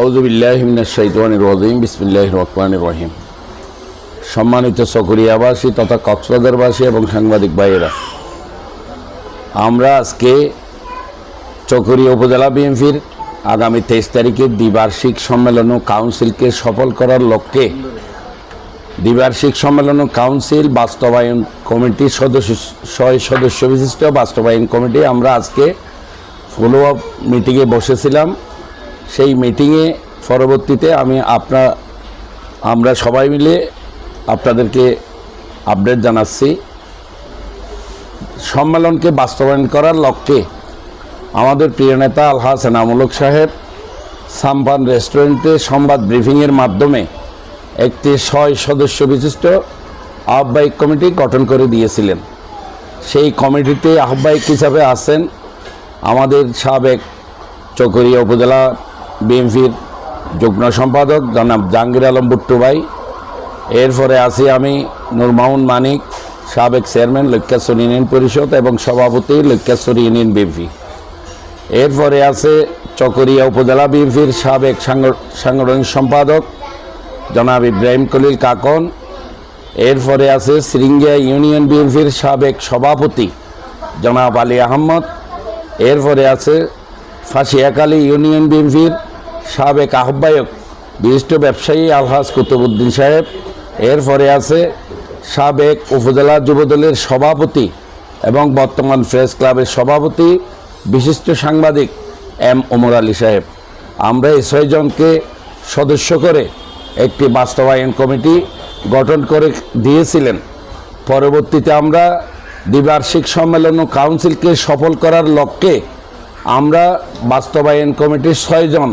আউজুবিল্লাহিমিনাশাইতানির বিসমিল্লাহ রহমান রহিম। সম্মানিত সকরিয়াবাসী তথা কক্সবাজারবাসী এবং সাংবাদিক ভাইয়েরা, আমরা আজকে চকরিয়া উপজেলা বিএনপির আগামী তেইশ তারিখে দ্বিবার্ষিক সম্মেলন ও কাউন্সিলকে সফল করার লক্ষ্যে দ্বিবার্ষিক সম্মেলন ও কাউন্সিল বাস্তবায়ন কমিটির সদস্য, ছয় সদস্য বিশিষ্ট বাস্তবায়ন কমিটি, আমরা আজকে ফলো আপ মিটিংয়ে বসেছিলাম। সেই মিটিংয়ে পরবর্তীতে আমি আপনার আমরা সবাই মিলে আপনাদেরকে আপডেট জানাচ্ছি। সম্মেলনকে বাস্তবায়ন করার লক্ষ্যে আমাদের প্রিয় নেতা আলহাস এনামুলক সাহেব সাম্পান রেস্টুরেন্টে সংবাদ ব্রিফিংয়ের মাধ্যমে একটি ছয় সদস্য বিশিষ্ট আহ্বায়ক কমিটি গঠন করে দিয়েছিলেন। সেই কমিটিতে আহ্বায়ক হিসাবে আছেন আমাদের সাবেক চকরিয়া উপজেলা বিএনপির যুগ্ম সম্পাদক জনাব জাহাঙ্গীর আলম বুট্টু ভাই এরপরে আছি আমি নূর মামুন মানিক, সাবেক চেয়ারম্যান লক্ষ্যেশ্বর ইউনিয়ন পরিষদ এবং সভাপতি লক্ষ্যেশ্বর ইউনিয়ন বিএনপি। এরপরে আছে চকরিয়া উপজেলা বিএনপির সাবেক সাংগ- সাংগঠনিক সম্পাদক জনাব ইব্রাহিম কলিল কাকন। এরপরে আছে সিরিঙ্গিয়া ইউনিয়ন বিএনপির সাবেক সভাপতি জনাব আলী আহমদ। এরপরে আছে ফাঁসিয়াকালী ইউনিয়ন বিএনপির সাবেক আহ্বায়ক, বিশিষ্ট ব্যবসায়ী আলহাজ কুতুবুদ্দিন সাহেব, এরপরে আছে সাবেক উপজেলা যুবদলের সভাপতি এবং বর্তমান প্রেস ক্লাবের সভাপতি, বিশিষ্ট সাংবাদিক এম ওমর আলী সাহেব। আমরা এই ছয়জনকে সদস্য করে একটি বাস্তবায়ন কমিটি গঠন করে দিয়েছিলেন। পরবর্তীতে আমরা দ্বিবার্ষিক সম্মেলন ও কাউন্সিলকে সফল করার লক্ষ্যে আমরা বাস্তবায়ন কমিটির ছয়জন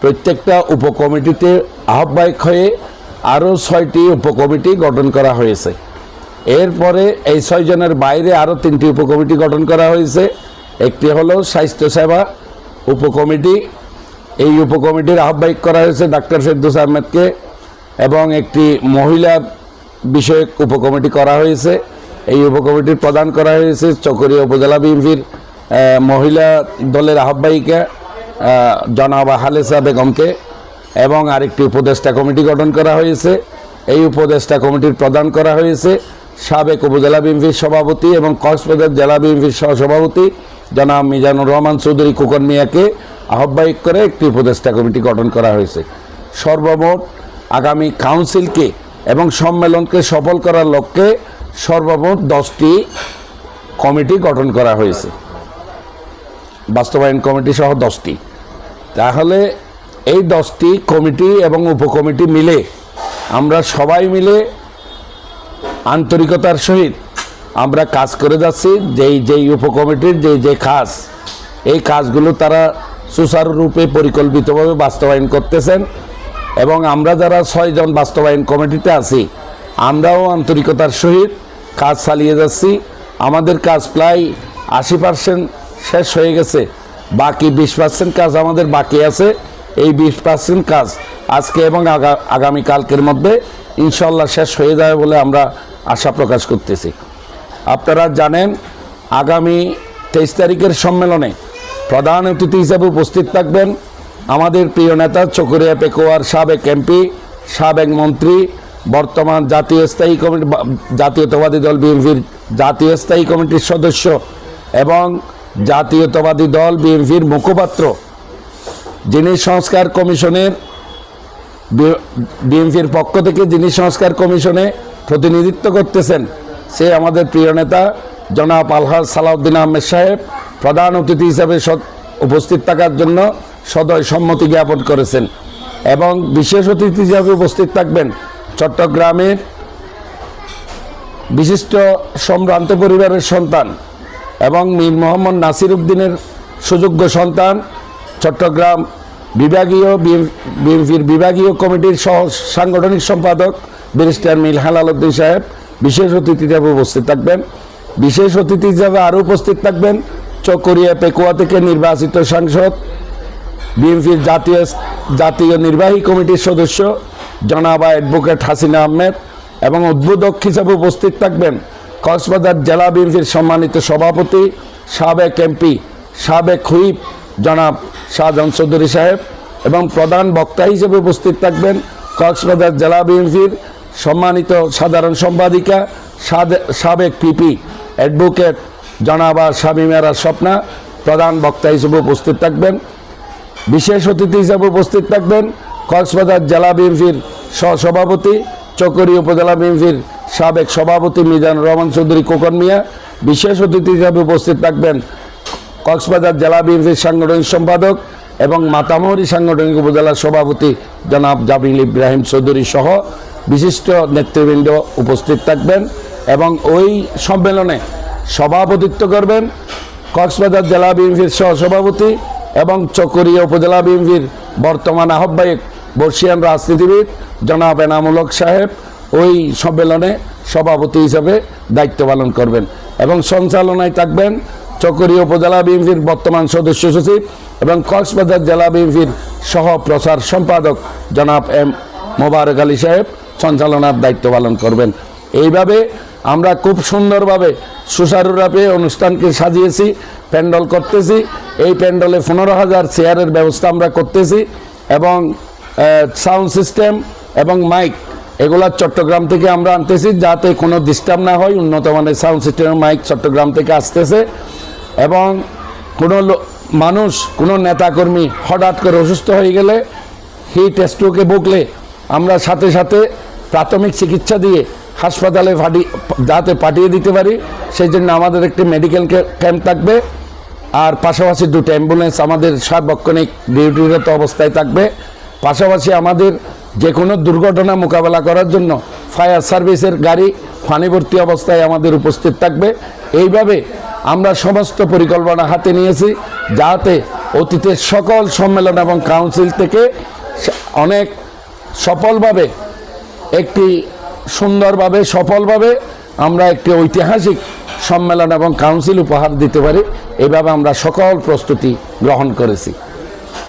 প্রত্যেকটা উপকমিটিতে আহ্বায়ক হয়ে আরও ছয়টি উপকমিটি গঠন করা হয়েছে। এরপরে এই ছয়জনের বাইরে আরও তিনটি উপকমিটি গঠন করা হয়েছে। একটি হলো স্বাস্থ্যসেবা উপকমিটি। এই উপকমিটির আহ্বায়ক করা হয়েছে ডাক্তার ফেরদৌস আহমেদকে এবং একটি মহিলা বিষয়ক উপকমিটি করা হয়েছে। এই উপকমিটির প্রদান করা হয়েছে চকরিয়া উপজেলা বিএনপির মহিলা দলের আহ্বায়িকা আহ, জনাবা হালেসা বেগমকে এবং আরেকটি উপদেষ্টা কমিটি গঠন করা হয়েছে। এই উপদেষ্টা কমিটির প্রদান করা হয়েছে সাবেক উপজেলা বিএনপির সভাপতি এবং কক্সবাজার জেলা বিএনপির সহসভাপতি জনাব মিজানুর রহমান চৌধুরী কুকন মিয়াকে আহ্বায়ক করে একটি উপদেষ্টা কমিটি গঠন করা হয়েছে। সর্বমোট আগামী কাউন্সিলকে এবং সম্মেলনকে সফল করার লক্ষ্যে সর্বমোট দশটি কমিটি গঠন করা হয়েছে। বাস্তবায়ন কমিটি সহ দশটি। তাহলে এই দশটি কমিটি এবং উপকমিটি মিলে আমরা সবাই মিলে আন্তরিকতার সহিত আমরা কাজ করে যাচ্ছি, যেই যেই উপকমিটির যে যে কাজ, এই কাজগুলো তারা সুচারুরূপে পরিকল্পিতভাবে বাস্তবায়ন করতেছেন এবং আমরা যারা ছয়জন বাস্তবায়ন কমিটিতে আছি, আমরাও আন্তরিকতার সহিত কাজ চালিয়ে যাচ্ছি। আমাদের কাজ প্রায় আশি পার্সেন্ট শেষ হয়ে গেছে। বাকি বিশ পার্সেন্ট কাজ আমাদের বাকি আছে। এই বিশ পার্সেন্ট কাজ আজকে এবং আগা- আগামী কালকের মধ্যে ইনশাল্লাহ শেষ হয়ে যাবে বলে আমরা আশা প্রকাশ করতেছি। আপনারা জানেন, আগামী তেইশ তারিখের সম্মেলনে প্রধান অতিথি হিসেবে উপস্থিত থাকবেন আমাদের প্রিয় নেতা চকরিয়া পেকোয়ার সাবেক এমপি, সাবেক মন্ত্রী, বর্তমান জাতীয় স্থায়ী কমিটি জাতীয়তাবাদী দল বিএনপির জাতীয় স্থায়ী কমিটির সদস্য এবং জাতীয়তাবাদী দল, বিএনপির মুখপাত্র, যিনি সংস্কার কমিশনের বিএনপির পক্ষ থেকে যিনি সংস্কার কমিশনে প্রতিনিধিত্ব করতেছেন, সে আমাদের প্রিয় নেতা জনাব আলহাজ সালাউদ্দিন আহমেদ সাহেব, প্রধান অতিথি হিসাবে উপস্থিত থাকার জন্য সদয় সম্মতি জ্ঞাপন করেছেন এবং বিশেষ অতিথি হিসাবে উপস্থিত থাকবেন চট্টগ্রামের বিশিষ্ট সম্ভ্রান্ত পরিবারের সন্তান এবং মীর মোহাম্মদ নাসির উদ্দিনের সুযোগ্য সন্তান চট্টগ্রাম বিভাগীয় বিএনপির বিভাগীয় কমিটির সহ সাংগঠনিক সম্পাদক ব্যারিস্টার মিল হালাল উদ্দিন সাহেব, বিশেষ অতিথি হিসাবে উপস্থিত থাকবেন। বিশেষ অতিথি হিসাবে আরও উপস্থিত থাকবেন চকরিয়া পেকুয়া থেকে নির্বাচিত সাংসদ বিএনপির জাতীয় জাতীয় নির্বাহী কমিটির সদস্য জনাবা অ্যাডভোকেট হাসিনা আহমেদ এবং উদ্বোধক হিসাবে উপস্থিত থাকবেন কক্সবাজার জেলা বিএনপির সম্মানিত সভাপতি, সাবেক এমপি, সাবেক হুইপ জনাব শাহজাহান চৌধুরী সাহেব এবং প্রধান বক্তা হিসেবে উপস্থিত থাকবেন কক্সবাজার জেলা বিএনপির সম্মানিত সাধারণ সম্পাদিকা সাবেক পিপি অ্যাডভোকেট জনাবা শামিমেরা স্বপ্না, প্রধান বক্তা হিসেবে উপস্থিত থাকবেন। বিশেষ অতিথি হিসেবে উপস্থিত থাকবেন কক্সবাজার জেলা বিএনপির সহসভাপতি, চকরি উপজেলা বিএনপির সাবেক সভাপতি মিজান রহমান চৌধুরী কোকন মিয়া। বিশেষ অতিথি হিসাবে উপস্থিত থাকবেন কক্সবাজার জেলা বিএনপির সাংগঠনিক সম্পাদক এবং মাতামহরি সাংগঠনিক উপজেলার সভাপতি জনাব জাবিল ইব্রাহিম চৌধুরী সহ বিশিষ্ট নেতৃবৃন্দ উপস্থিত থাকবেন এবং ওই সম্মেলনে সভাপতিত্ব করবেন কক্সবাজার জেলা বিএনপির সহসভাপতি এবং চকরিয়া উপজেলা বিএনপির বর্তমান আহ্বায়ক বর্ষিয়ান রাজনীতিবিদ জনাব এনামুলক সাহেব। ওই সম্মেলনে সভাপতি হিসাবে দায়িত্ব পালন করবেন এবং সঞ্চালনায় থাকবেন চকরিয়া উপজেলা বিএনপির বর্তমান সদস্য সচিব এবং কক্সবাজার জেলা বিএনপির সহ প্রচার সম্পাদক জনাব এম মোবারক আলী সাহেব সঞ্চালনার দায়িত্ব পালন করবেন। এইভাবে আমরা খুব সুন্দরভাবে সুচারুরূপে অনুষ্ঠানকে সাজিয়েছি, প্যান্ডল করতেছি। এই প্যান্ডলে পনেরো হাজার চেয়ারের ব্যবস্থা আমরা করতেছি এবং সাউন্ড সিস্টেম এবং মাইক এগুলা চট্টগ্রাম থেকে আমরা আনতেছি যাতে কোনো ডিস্টার্ব না হয়। উন্নত মানের সাউন্ড সিস্টেমের মাইক চট্টগ্রাম থেকে আসতেছে। এবং কোনো মানুষ, কোনো নেতাকর্মী হঠাৎ করে অসুস্থ হয়ে গেলে হিট টেস্টকে বকলে আমরা সাথে সাথে প্রাথমিক চিকিৎসা দিয়ে হাসপাতালে ফাটি যাতে পাঠিয়ে দিতে পারি। সেই জন্য আমাদের একটি মেডিকেল ক্যাম্প থাকবে। আর পাশাপাশি দুটো অ্যাম্বুলেন্স আমাদের সার্বক্ষণিক ডিউটিরত অবস্থায় থাকবে। পাশাপাশি আমাদের যে কোনো দুর্ঘটনা মোকাবেলা করার জন্য ফায়ার সার্ভিসের গাড়ি পানিভর্তি অবস্থায় আমাদের উপস্থিত থাকবে। এইভাবে আমরা সমস্ত পরিকল্পনা হাতে নিয়েছি যাতে অতীতের সকল সম্মেলন এবং কাউন্সিল থেকে অনেক সফলভাবে, একটি সুন্দরভাবে, সফলভাবে আমরা একটি ঐতিহাসিক সম্মেলন এবং কাউন্সিল উপহার দিতে পারি। এভাবে আমরা সকল প্রস্তুতি গ্রহণ করেছি।